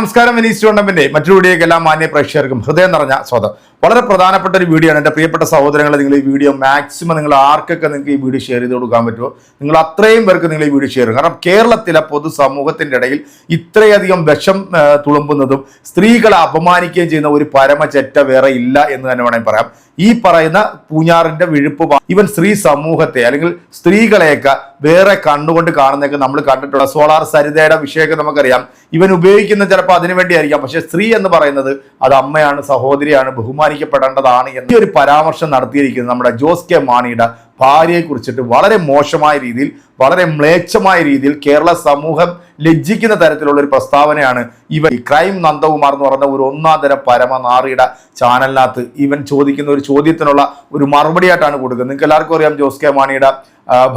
നമസ്കാരം വിനീസ് ടൂർണമെന്റ് മറ്റൊരു വീഡിയോയ്ക്ക് എല്ലാ മാന്യ പ്രേക്ഷകർക്കും ഹൃദയം നിറഞ്ഞ സ്വാഗതം. വളരെ പ്രധാനപ്പെട്ട ഒരു വീഡിയോ ആണ്. എന്റെ പ്രിയപ്പെട്ട സഹോദരങ്ങളെ നിങ്ങൾ ഈ വീഡിയോ മാക്സിമം നിങ്ങൾ ആർക്കൊക്കെ നിങ്ങൾക്ക് ഈ വീഡിയോ ഷെയർ ചെയ്ത് കൊടുക്കാൻ പറ്റുമോ? നിങ്ങൾ അത്രയും പേർക്ക് നിങ്ങൾ ഈ വീഡിയോ ഷെയർ ചെയ്യും കാരണം കേരളത്തിലെ പൊതുസമൂഹത്തിന്റെ ഇടയിൽ ഇത്രയധികം വിഷം തുളുമ്പുന്നതും സ്ത്രീകളെ അപമാനിക്കുകയും ചെയ്യുന്ന ഒരു പരമചറ്റ വേറെ ഇല്ല എന്ന് തന്നെ വേണമെങ്കിൽ പറയാം. ഈ പറയുന്ന പൂഞ്ഞാറിന്റെ വിഴുപ്പ് ഇവൻ സ്ത്രീ സമൂഹത്തെ അല്ലെങ്കിൽ സ്ത്രീകളെയൊക്കെ വേറെ കണ്ണുകൊണ്ട് കാണുന്നതൊക്കെ നമ്മൾ കണ്ടിട്ടുള്ള സോളാർ സരിതയുടെ വിഷയമൊക്കെ നമുക്കറിയാം. ഇവൻ ഉപയോഗിക്കുന്ന ചിലപ്പോൾ അതിനു വേണ്ടിയായിരിക്കാം. പക്ഷെ സ്ത്രീ എന്ന് പറയുന്നത് അത് അമ്മയാണ് സഹോദരിയാണ് ബഹുമാനിക്കപ്പെടേണ്ടതാണ് എന്ന് ഒരു പരാമർശം നടത്തിയിരിക്കുന്നത് നമ്മുടെ ജോസ് കെ മാണിയുടെ ഭാര്യയെ കുറിച്ചിട്ട് വളരെ മോശമായ രീതിയിൽ വളരെ മ്ലേച്ഛമായ രീതിയിൽ കേരള സമൂഹം ലജ്ജിക്കുന്ന തരത്തിലുള്ള ഒരു പ്രസ്താവനയാണ് ഇവൻ. ക്രൈം നന്ദകുമാർ എന്ന് പറയുന്ന ഒരു ഒന്നാം തരം പരമനാറിയുടെ ചാനലിനകത്ത് ഇവൻ ചോദിക്കുന്ന ഒരു ചോദ്യത്തിനുള്ള ഒരു മറുപടിയായിട്ടാണ് കൊടുക്കുന്നത്. നിങ്ങൾക്ക് എല്ലാവർക്കും അറിയാം ജോസ് കെ മാണിയുടെ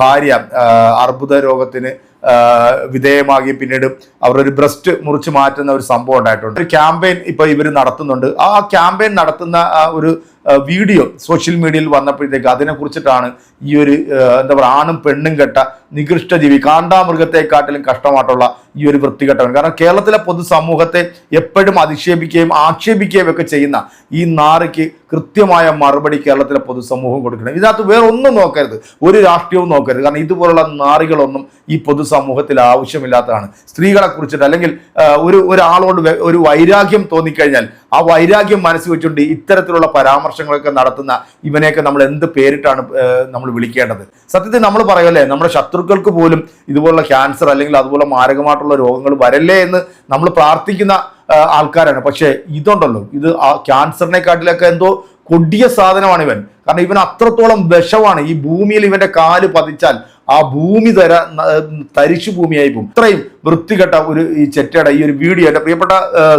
ഭാര്യ അർബുദ രോഗത്തിന് വിധേയമാകി പിന്നീട് അവർ ഒരു ബ്രസ്റ്റ് മുറിച്ച് മാറ്റുന്ന ഒരു സംഭവം ഉണ്ടായിട്ടുണ്ട്. ഒരു ക്യാമ്പയിൻ ഇപ്പൊ ഇവർ നടത്തുന്നുണ്ട്. ആ ക്യാമ്പയിൻ നടത്തുന്ന ഒരു വീഡിയോ സോഷ്യൽ മീഡിയയിൽ വന്നപ്പോഴത്തേക്ക് അതിനെ കുറിച്ചിട്ടാണ് ഈ ഒരു എന്താ പറയുക ആണും പെണ്ണും കെട്ട നികൃഷ്ട ജീവി കാണ്ടാമൃഗത്തെക്കാട്ടിലും കഷ്ടമായിട്ടുള്ള ഈ ഒരു വൃത്തികെട്ടവൻ. കാരണം കേരളത്തിലെ പൊതുസമൂഹത്തെ എപ്പോഴും അധിക്ഷേപിക്കുകയും ആക്ഷേപിക്കുകയും ഒക്കെ ചെയ്യുന്ന ഈ നാറിക്ക് കൃത്യമായ മറുപടി കേരളത്തിലെ പൊതുസമൂഹം കൊടുക്കണം. ഇതിനകത്ത് വേറെ ഒന്നും നോക്കരുത്. ഒരു രാഷ്ട്രീയവും നോക്കരുത്. കാരണം ഇതുപോലുള്ള നാറികളൊന്നും ഈ പൊതുസമൂഹത്തിൽ ആവശ്യമില്ലാത്തതാണ്. സ്ത്രീകളെ കുറിച്ചിട്ട് അല്ലെങ്കിൽ ഒരു ഒരാളോട് ഒരു വൈരാഗ്യം തോന്നിക്കഴിഞ്ഞാൽ ആ വൈരാഗ്യം മനസ്സിൽ വെച്ചുകൊണ്ട് ഇത്തരത്തിലുള്ള പരാമർശങ്ങളൊക്കെ നടത്തുന്ന ഇവനെയൊക്കെ നമ്മൾ എന്ത് പേരിട്ടാണ് നമ്മൾ വിളിക്കേണ്ടത്? സത്യത്തിൽ നമ്മൾ പറയുമല്ലേ നമ്മുടെ ശത്രുക്കൾക്ക് പോലും ഇതുപോലുള്ള ക്യാൻസർ അല്ലെങ്കിൽ അതുപോലെ മാരകമായിട്ടുള്ള രോഗങ്ങൾ വരല്ലേ എന്ന് നമ്മൾ പ്രാർത്ഥിക്കുന്ന ആൾക്കാരാണ്. പക്ഷേ ഇതുണ്ടല്ലോ ഇത് ആ ക്യാൻസറിനെക്കാട്ടിലൊക്കെ എന്തോ കൊടിയ സാധനമാണ് ഇവൻ കാരണം ഇവൻ അത്രത്തോളം വിഷമാണ്. ഈ ഭൂമിയിൽ ഇവന്റെ കാൽ പതിച്ചാൽ ആ ഭൂമി തര തരിശു ഭൂമിയായി പോകും. ഇത്രയും വൃത്തികെട്ട ഒരു ഈ ചെറ്റയുടെ ഈ ഒരു വീഡിയോ എന്റെ പ്രിയപ്പെട്ട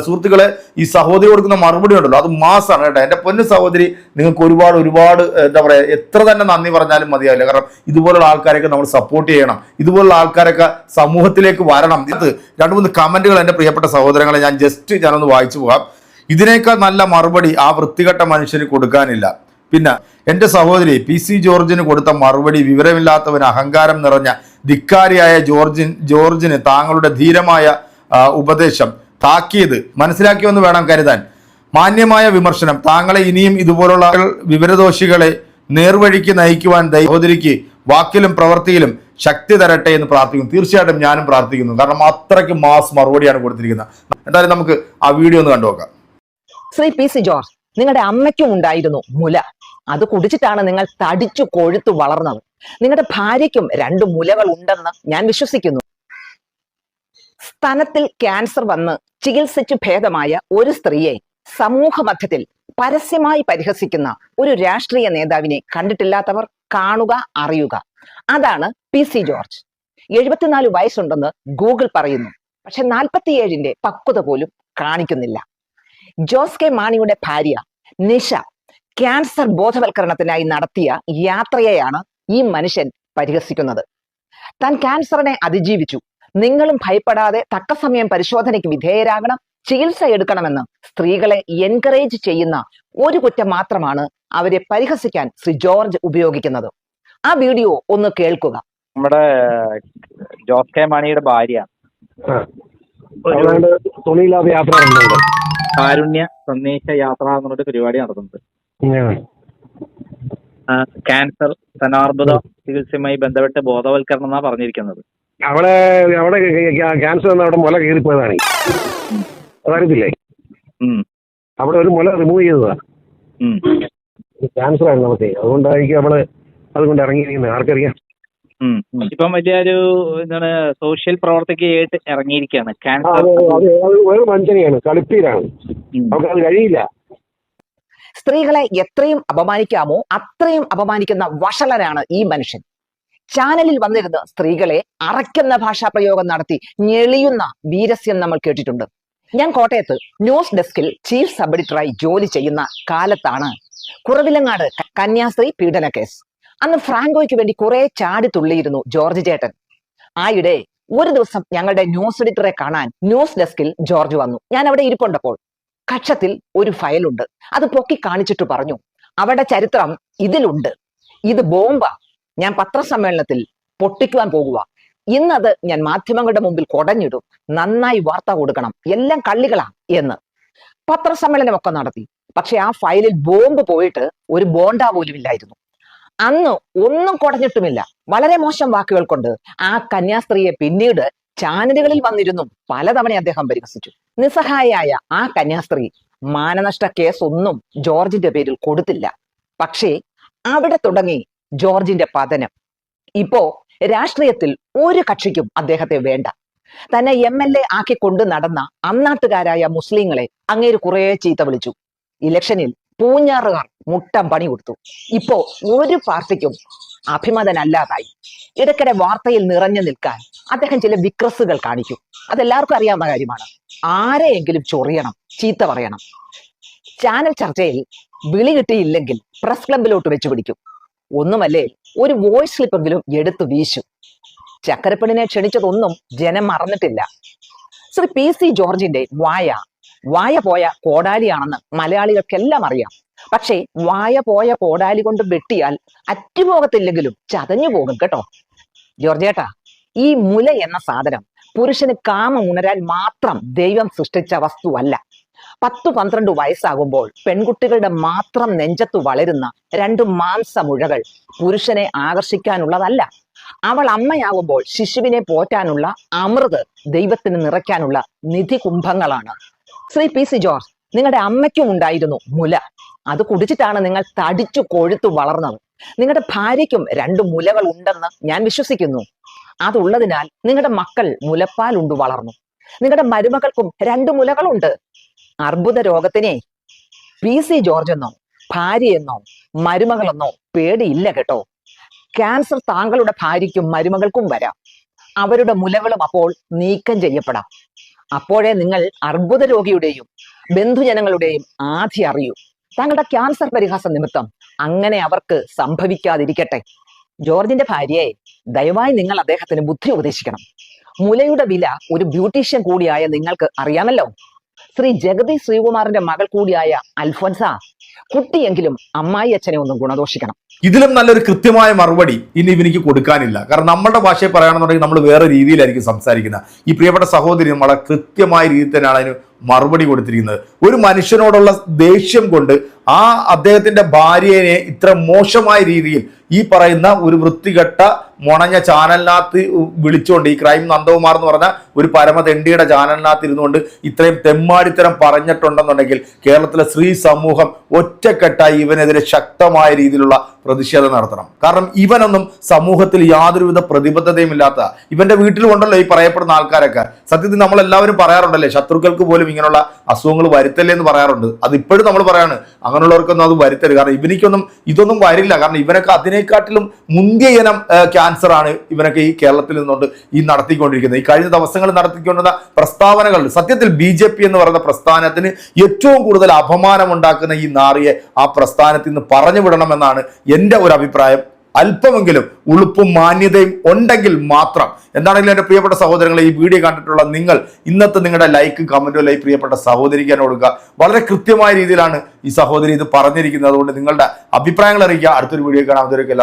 സുഹൃത്തുക്കളെ ഈ സഹോദരി കൊടുക്കുന്ന മറുപടി ഉണ്ടല്ലോ. അത് മാസാണ് കേട്ടോ. എന്റെ പൊന്നു സഹോദരി നിങ്ങൾക്ക് ഒരുപാട് ഒരുപാട് എന്താ പറയുക എത്ര തന്നെ നന്ദി പറഞ്ഞാലും മതിയാവില്ല. കാരണം ഇതുപോലുള്ള ആൾക്കാരെയൊക്കെ നമ്മൾ സപ്പോർട്ട് ചെയ്യണം. ഇതുപോലുള്ള ആൾക്കാരൊക്കെ സമൂഹത്തിലേക്ക് വരണം. ഇത് രണ്ട് മൂന്ന് കമന്റുകൾ എന്റെ പ്രിയപ്പെട്ട സഹോദരങ്ങളെ ഞാൻ ജസ്റ്റ് ഞാനൊന്ന് വായിച്ചു പോകാം. ഇതിനേക്കാൾ നല്ല മറുപടി ആ വൃത്തികെട്ട മനുഷ്യന് കൊടുക്കാനില്ല. പിന്നെ എന്റെ സഹോദരി പി സി ജോർജിന് കൊടുത്ത മറുപടി വിവരമില്ലാത്തവന് അഹങ്കാരം നിറഞ്ഞ ധിക്കാരിയായ ജോർജിൻ ജോർജിന് താങ്കളുടെ ധീരമായ ഉപദേശം താക്കിയത് മനസ്സിലാക്കിയെന്ന് വേണം കരുതാൻ. മാന്യമായ വിമർശനം. താങ്കളെ ഇനിയും ഇതുപോലുള്ള വിവരദോഷികളെ നേർവഴിക്ക് നയിക്കുവാൻ സഹോദരിക്ക് വാക്കിലും പ്രവൃത്തിയിലും ശക്തി തരട്ടെ എന്ന് പ്രാർത്ഥിക്കുന്നു. തീർച്ചയായിട്ടും ഞാനും പ്രാർത്ഥിക്കുന്നു. കാരണം അത്രയ്ക്ക് മാസ് മറുപടിയാണ് കൊടുത്തിരിക്കുന്നത്. എന്തായാലും നമുക്ക് ആ വീഡിയോ ഒന്ന് കണ്ടുനോക്കാം. Shri P C George. നിങ്ങളുടെ അമ്മയ്ക്കും ഉണ്ടായിരുന്നു മുല. അത് കുടിച്ചിട്ടാണ് നിങ്ങൾ തടിച്ചു കൊഴുത്തു വളർന്നത്. നിങ്ങളുടെ ഭാര്യയ്ക്കും രണ്ട് മുലകൾ ഉണ്ടെന്ന് ഞാൻ വിശ്വസിക്കുന്നു. സ്തനത്തിൽ ക്യാൻസർ വന്ന് ചികിത്സിച്ചു ഭേദമായ ഒരു സ്ത്രീയെ സമൂഹ മധ്യത്തിൽ പരസ്യമായി പരിഹസിക്കുന്ന ഒരു രാഷ്ട്രീയ നേതാവിനെ കണ്ടിട്ടില്ലാത്തവർ കാണുക അറിയുക. അതാണ് പി സി ജോർജ്. എഴുപത്തിനാല് വയസ്സുണ്ടെന്ന് ഗൂഗിൾ പറയുന്നു. പക്ഷെ നാൽപ്പത്തിയേഴിന്റെ പക്വത പോലും കാണിക്കുന്നില്ല. ജോസ് കെ മാണിയുടെ ഭാര്യ നിഷ ക്യാൻസർ ബോധവൽക്കരണത്തിനായി നടത്തിയ യാത്രയെയാണ് ഈ മനുഷ്യൻ പരിഹസിക്കുന്നത്. താൻ ക്യാൻസറിനെ അതിജീവിച്ചു. നിങ്ങളും ഭയപ്പെടാതെ തക്ക സമയം പരിശോധനയ്ക്ക് വിധേയരാകണം ചികിത്സ എടുക്കണമെന്ന് സ്ത്രീകളെ എൻകറേജ് ചെയ്യുന്ന ഒരു കുറ്റം മാത്രമാണ് അവരെ പരിഹസിക്കാൻ ശ്രീ ജോർജ് ഉപയോഗിക്കുന്നത്. ആ വീഡിയോ ഒന്ന് കേൾക്കുക. നമ്മുടെ ജോസ് കെ മാണിയുടെ ഭാര്യ. അതുകൊണ്ട് തുണിയില്ലാതെ യാത്ര കാരുണ്യ സന്ദേശ യാത്ര എന്നൊരു പരിപാടി നടത്തുന്നത്. ക്യാൻസർ സ്തനാർബുദ ചികിത്സയുമായി ബന്ധപ്പെട്ട് ബോധവൽക്കരണം എന്നാ പറഞ്ഞിരിക്കുന്നത്. അവിടെ അവിടെ ക്യാൻസർ അവിടെ മുല കീറിപ്പോയതാണ്. അതറിയത്തില്ലേ? അവിടെ ഒരു മുല റിമൂവ് ചെയ്തതാ. ക്യാൻസർ ആയിരുന്നു നമുക്ക് അതുകൊണ്ടായിരിക്കും അവൾ അതുകൊണ്ട് ഇറങ്ങിയിരിക്കുന്നത്. ആർക്കറിയാം. ഇപ്പം വലിയൊരു എന്താണ് സോഷ്യൽ പ്രവർത്തകയായിട്ട് ഇറങ്ങിയിരിക്കുകയാണ്. ക്യാൻസർ ഒരു മനുഷ്യനെയാണ്. കളിപ്പീരാണ്. കഴിയില്ല. സ്ത്രീകളെ എത്രയും അപമാനിക്കാമോ അത്രയും അപമാനിക്കുന്ന വഷളനാണ് ഈ മനുഷ്യൻ. ചാനലിൽ വന്നിരുന്ന് സ്ത്രീകളെ അറയ്ക്കുന്ന ഭാഷാ പ്രയോഗം നടത്തി ഞെളിയുന്ന വീരസ്യം നമ്മൾ കേട്ടിട്ടുണ്ട്. ഞാൻ കോട്ടയത്ത് ന്യൂസ് ഡെസ്കിൽ ചീഫ് സബ് എഡിറ്ററായി ജോലി ചെയ്യുന്ന കാലത്താണ്. കുറവിലങ്ങാട് കന്യാസ്ത്രീ പീഡന കേസ്. അന്ന് ഫ്രാങ്കോയ്ക്ക് വേണ്ടി കുറെ ചാടി തുള്ളിയിരുന്നു ജോർജ് ചേട്ടൻ. ആയിടെ ഒരു ദിവസം ഞങ്ങളുടെ ന്യൂസ് എഡിറ്ററെ കാണാൻ ന്യൂസ് ഡെസ്കിൽ ജോർജ് വന്നു. ഞാൻ അവിടെ ഇരിപ്പുണ്ടപ്പോൾ കക്ഷത്തിൽ ഒരു ഫയലുണ്ട്. അത് പൊക്കി കാണിച്ചിട്ട് പറഞ്ഞു അവിടെ ചരിത്രം ഇതിലുണ്ട്. ഇത് ബോംബ. ഞാൻ പത്രസമ്മേളനത്തിൽ പൊട്ടിക്കുവാൻ പോകുക ഇന്നത് ഞാൻ മാധ്യമങ്ങളുടെ മുമ്പിൽ കൊടഞ്ഞിടും. നന്നായി വാർത്ത കൊടുക്കണം. എല്ലാം കള്ളികളാ എന്ന്. പത്രസമ്മേളനമൊക്കെ നടത്തി. പക്ഷെ ആ ഫയലിൽ ബോംബ് പോയിട്ട് ഒരു ബോണ്ട പോലും ഇല്ലായിരുന്നു അന്ന് ഒന്നും കുടഞ്ഞിട്ടുമില്ല. വളരെ മോശം വാക്കുകൾ കൊണ്ട് ആ കന്യാസ്ത്രീയെ പിന്നീട് ചാനലുകളിൽ വന്നിരുന്നു. പലതവണ അദ്ദേഹം പരിഹസിച്ചു. നിസ്സഹായായ ആ കന്യാസ്ത്രീ മാനനഷ്ട കേസ് ഒന്നും ജോർജിന്റെ പേരിൽ കൊടുത്തില്ല. പക്ഷേ അവിടെ തുടങ്ങി ജോർജിന്റെ പതനം. ഇപ്പോ രാഷ്ട്രീയത്തിൽ ഒരു കക്ഷിക്കും അദ്ദേഹത്തെ വേണ്ട. തന്നെ എം എൽ എ ആക്കി കൊണ്ട് നടന്ന അന്നാട്ടുകാരായ മുസ്ലിങ്ങളെ അങ്ങേര് കുറെ ചീത്ത വിളിച്ചു. ഇലക്ഷനിൽ പൂഞ്ഞാറുകാർ മുട്ടം പണി കൊടുത്തു. ഇപ്പോ ഒരു പാർട്ടിക്കും അഭിമതനല്ലാതായി. ഇടയ്ക്കിടെ വാർത്തയിൽ നിറഞ്ഞു നിൽക്കാൻ അദ്ദേഹം ചില വിക്രസുകൾ കാണിക്കും. അതെല്ലാവർക്കും അറിയാവുന്ന കാര്യമാണ്. ആരെയെങ്കിലും ചൊറിയണം ചീത്ത പറയണം. ചാനൽ ചർച്ചയിൽ വിളി കിട്ടിയില്ലെങ്കിൽ പ്രസ് ക്ലബിലോട്ട് വെച്ചു പിടിക്കും. ഒന്നുമല്ലേ ഒരു വോയിസ് ക്ലിപ്പെങ്കിലും എടുത്തു വീശു. ചക്കരപ്പണിനെ ക്ഷണിച്ചതൊന്നും ജനം മറന്നിട്ടില്ല. ശ്രീ പി സി ജോർജിന്റെ വായ വായ പോയ കോടാലിയാണെന്ന് മലയാളികൾക്കെല്ലാം അറിയാം. പക്ഷേ വായ പോയ കോടാലി കൊണ്ട് വെട്ടിയാൽ അറ്റുപോകത്തില്ലെങ്കിലും ചതഞ്ഞു പോകും കേട്ടോ. ജോർജേട്ടാ ഈ മുല എന്ന സാധനം പുരുഷന് കാമം ഉണരാൻ മാത്രം ദൈവം സൃഷ്ടിച്ച വസ്തുവല്ല പത്തു പന്ത്രണ്ട് വയസ്സാകുമ്പോൾ പെൺകുട്ടികളുടെ മാത്രം നെഞ്ചത്തു വളരുന്ന രണ്ട് മാംസമുഴകൾ പുരുഷനെ ആകർഷിക്കാനുള്ളതല്ല. അവൾ അമ്മയാകുമ്പോൾ ശിശുവിനെ പോറ്റാനുള്ള അമൃത് ദൈവത്തിന് നിറയ്ക്കാനുള്ള നിധി കുംഭങ്ങളാണ് ശ്രീ പി സി ജോർജ് നിങ്ങളുടെ അമ്മയ്ക്കും ഉണ്ടായിരുന്നു മുല. അത് കുടിച്ചിട്ടാണ് നിങ്ങൾ തടിച്ചു കൊഴുത്തു വളർന്നത്. നിങ്ങളുടെ ഭാര്യയ്ക്കും രണ്ട് മുലകൾ ഉണ്ടെന്ന് ഞാൻ വിശ്വസിക്കുന്നു. അതുള്ളതിനാൽ നിങ്ങളുടെ മക്കൾ മുലപ്പാൽ ഉണ്ടു വളർന്നു. നിങ്ങളുടെ മരുമകൾക്കും രണ്ട് മുലകളുണ്ട് അർബുദ രോഗത്തിനെ പി സി ജോർജ് എന്നോ ഭാര്യയെന്നോ മരുമകളെന്നോ പേടിയില്ല കേട്ടോ. ക്യാൻസർ താങ്കളുടെ ഭാര്യയ്ക്കും മരുമകൾക്കും വരാം. അവരുടെ മുലകളും അപ്പോൾ നീക്കം ചെയ്യപ്പെടാം. അപ്പോഴേ നിങ്ങൾ അർബുദ രോഗിയുടെയും ബന്ധുജനങ്ങളുടെയും ആധി അറിയൂ. താങ്കളുടെ ക്യാൻസർ പരിഹാസ നിമിത്തം അങ്ങനെ അവർക്ക് സംഭവിക്കാതിരിക്കട്ടെ. ജോർജിന്റെ ഭാര്യയെ ദയവായി നിങ്ങൾ അദ്ദേഹത്തിന് ബുദ്ധി ഉപദേശിക്കണം. മുലയുടെ വില ഒരു ബ്യൂട്ടീഷ്യൻ കൂടിയായ നിങ്ങൾക്ക് അറിയാമല്ലോ. ശ്രീ ജഗതി ശ്രീകുമാറിന്റെ മകൾ കൂടിയായ അൽഫോൻസ കുട്ടിയെങ്കിലും അമ്മായി അച്ഛനെ ഒന്നും ഗുണദോഷിക്കണം. ഇതിലും നല്ലൊരു കൃത്യമായ മറുപടി ഇനി ഇവനിക്ക് കൊടുക്കാനില്ല. കാരണം നമ്മുടെ ഭാഷയെ പറയുകയാണെന്നുണ്ടെങ്കിൽ നമ്മൾ വേറെ രീതിയിലായിരിക്കും സംസാരിക്കുന്നത്. ഈ പ്രിയപ്പെട്ട സഹോദരി നമ്മളെ കൃത്യമായ രീതിയിൽ തന്നെയാണ് അതിന് മറുപടി കൊടുത്തിരിക്കുന്നത്. ഒരു മനുഷ്യനോടുള്ള ദേഷ്യം കൊണ്ട് ആ അദ്ദേഹത്തിന്റെ ഭാര്യനെ ഇത്ര മോശമായ രീതിയിൽ ഈ പറയുന്ന ഒരു വൃത്തികെട്ട മുണഞ്ഞ ചാനലിനകത്ത് വിളിച്ചുകൊണ്ട് ഈ ക്രൈം നന്ദകുമാർ എന്ന് പറഞ്ഞ ഒരു പരമതെണ്ടിയുടെ ചാനലിനകത്ത് ഇരുന്നുകൊണ്ട് ഇത്രയും തെമ്മാടിത്തരം പറഞ്ഞിട്ടുണ്ടെന്നുണ്ടെങ്കിൽ കേരളത്തിലെ സ്ത്രീ സമൂഹം ഒറ്റക്കെട്ടായി ഇവനെതിരെ ശക്തമായ രീതിയിലുള്ള പ്രതിഷേധം നടത്തണം. കാരണം ഇവനൊന്നും സമൂഹത്തിൽ യാതൊരുവിധ പ്രതിബദ്ധതയും ഇല്ലാത്ത ഇവന്റെ വീട്ടിലുണ്ടല്ലോ ഈ പറയപ്പെടുന്ന ആൾക്കാരൊക്കെ. സത്യത്തിൽ നമ്മളെല്ലാവരും പറയാറുണ്ടല്ലേ ശത്രുക്കൾക്ക് പോലും ഇങ്ങനെയുള്ള അസുഖങ്ങൾ വരുത്തല്ലേ എന്ന് പറയാറുണ്ട്. അത് ഇപ്പോഴും നമ്മൾ പറയാണ്. അങ്ങനെയുള്ളവർക്കൊന്നും അത് വരുത്തരുത്. കാരണം ഇവനിക്കൊന്നും ഇതൊന്നും വരില്ല. കാരണം ഇവനൊക്കെ അതിനെക്കാട്ടിലും മുന്തിയ ഇനം ക്യാൻസർ ആണ് ഇവനൊക്കെ ഈ കേരളത്തിൽ നിന്നുകൊണ്ട് ഈ നടത്തിക്കൊണ്ടിരിക്കുന്നത്. ഈ കഴിഞ്ഞ ദിവസങ്ങളിൽ നടത്തിക്കൊണ്ടിരുന്ന പ്രസ്താവനകൾ സത്യത്തിൽ ബി ജെ പി എന്ന് പറയുന്ന പ്രസ്ഥാനത്തിന് ഏറ്റവും കൂടുതൽ അപമാനമുണ്ടാക്കുന്ന ഈ നാറിയെ ആ പ്രസ്ഥാനത്തിൽ നിന്ന് പറഞ്ഞു വിടണമെന്നാണ് എന്റെ ഒരു അഭിപ്രായം. അല്പമെങ്കിലും ഉളുപ്പും മാന്യതയും ഉണ്ടെങ്കിൽ മാത്രം. എന്താണെങ്കിലും എന്റെ പ്രിയപ്പെട്ട സഹോദരങ്ങളെ ഈ വീഡിയോ കണ്ടിട്ടുള്ള നിങ്ങൾ ഇന്നത്തെ നിങ്ങളുടെ ലൈക്ക് കമന്റോ ലൈക്ക് പ്രിയപ്പെട്ട സഹോദരിക്കാൻ കൊടുക്കുക. വളരെ കൃത്യമായ രീതിയിലാണ് ഈ സഹോദരി ഇത് പറഞ്ഞിരിക്കുന്നത്. അതുകൊണ്ട് നിങ്ങളുടെ അഭിപ്രായങ്ങൾ അറിയിക്കുക. അടുത്തൊരു വീഡിയോ കാണാം. അതുവരെയൊക്കെ